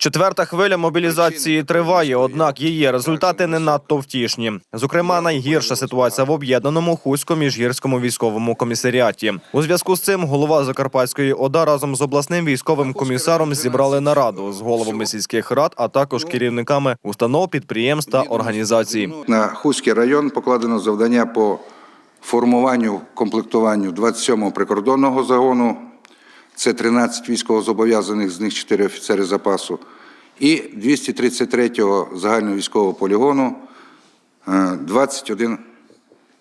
Четверта хвиля мобілізації триває, однак її результати не надто втішні. Зокрема, найгірша ситуація в об'єднаному Хусько-Міжгірському військовому комісаріаті. У зв'язку з цим голова Закарпатської ОДА разом з обласним військовим комісаром зібрали нараду з головами сільських рад, а також керівниками установ, підприємств та організацій. На Хуський район покладено завдання по формуванню, комплектуванню 27-го прикордонного загону. Це 13 військовозобов'язаних, з них 4 офіцери запасу. І 233-го загального військового полігону е, 21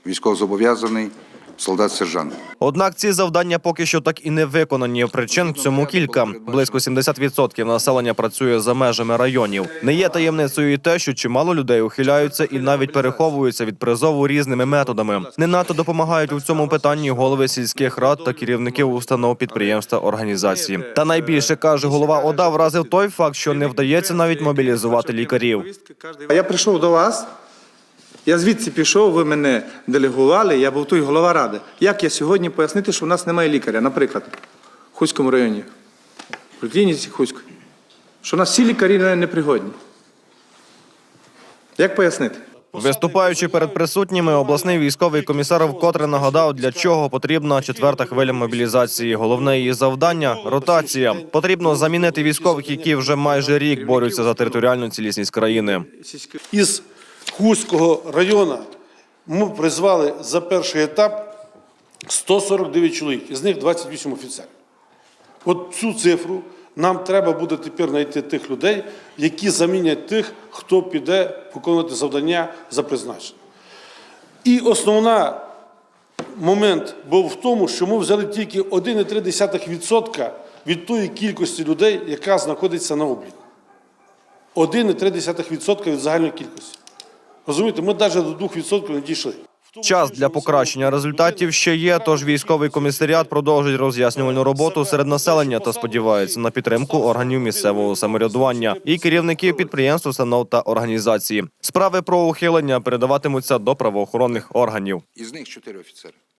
військовозобов'язаний солдат-сержант. Однак ці завдання поки що так і не виконані. Причин цьому кілька. Близько 70% населення працює за межами районів. Не є таємницею і те, що чимало людей ухиляються і навіть переховуються від призову різними методами. Не надто допомагають у цьому питанні голови сільських рад та керівників установ підприємств та організацій. Та найбільше каже голова ОДА вразив той факт, що не вдається навіть мобілізувати лікарів. А я прийшов до вас. Я звідси пішов, ви мене делегували, я був той голова ради. Як я сьогодні пояснити, що в нас немає лікаря, наприклад, в Хуському районі, в клініці Хуської, що у нас всі лікарі непригодні. Як пояснити? Виступаючи перед присутніми, обласний військовий комісар вкотре нагадав, для чого потрібна четверта хвиля мобілізації. Головне її завдання ротація. Потрібно замінити військових, які вже майже рік борються за територіальну цілісність країни. із Хуського району ми призвали за перший етап 149 чоловік, із них 28 офіцерів. От цю цифру нам треба буде тепер знайти тих людей, які замінять тих, хто піде виконувати завдання за призначенням. І основна момент був в тому, що ми взяли тільки 1,3% від тої кількості людей, яка знаходиться на обліку. 1,3% від загальної кількості. Розумієте, ми навіть до 2% не дійшли. Час для покращення результатів ще є. Тож військовий комісаріат продовжить роз'яснювальну роботу серед населення та сподівається на підтримку органів місцевого самоврядування і керівників підприємств, установ та організацій. Справи про ухилення передаватимуться до правоохоронних органів. Із них чотири офіцери.